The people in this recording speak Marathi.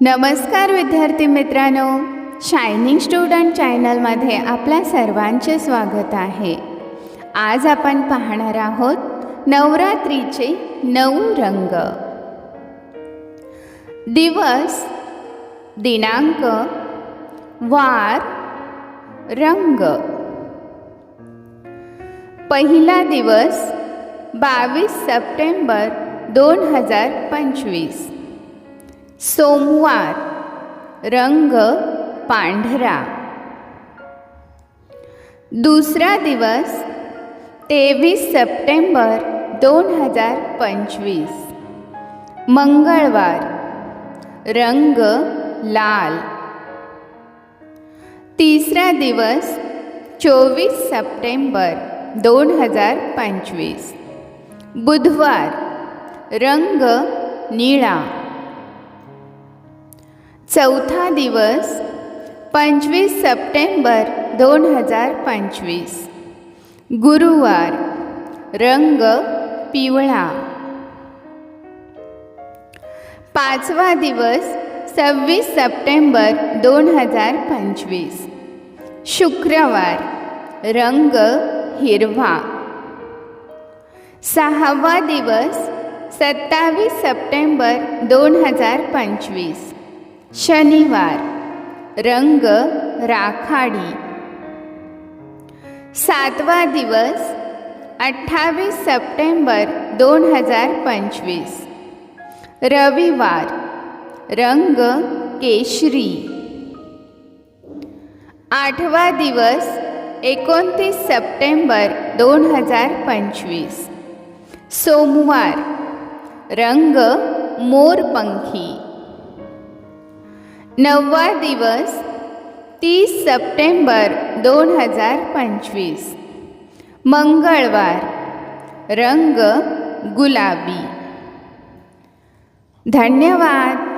नमस्कार विद्यार्थी मित्रांनो. शायनिंग स्टुडंट चॅनलमध्ये आपल्या सर्वांचे स्वागत आहे. आज आपण पाहणार आहोत नवरात्रीचे नऊ रंग. दिवस दिनांक वार रंग. पहिला दिवस बावीस सप्टेंबर दोन हजार पंचवीस. सोमवार रंग पांढरा. दुसरा दिवस तेवीस सप्टेंबर दोन हजार पंचवीस. मंगळवार रंग लाल. तिसरा दिवस चोवीस सप्टेंबर दोन हजार पंचवीस. बुधवार रंग निळा. चौथा दिवस पंचवीस सप्टेंबर दोन हजार पंचवीस. गुरुवार रंग पिवळा. पाचवा दिवस सव्वीस सप्टेंबर दोन हजार पंचवीस. शुक्रवार रंग हिरवा. सहावा दिवस सत्तावीस सप्टेंबर दोन हजार पंचवीस. शनिवार रंग राखाडी. सातवा दिवस अठ्ठावीस सप्टेंबर दोन हजार पंचवीस. रविवार रंग केशरी. आठवा दिवस एकोणतीस सप्टेंबर दोन हजार पंचवीस. सोमवार रंग मोरपंखी. नववा दिवस तीस सप्टेंबर दोन हजार पंचवीस. मंगळवार रंग गुलाबी. धन्यवाद.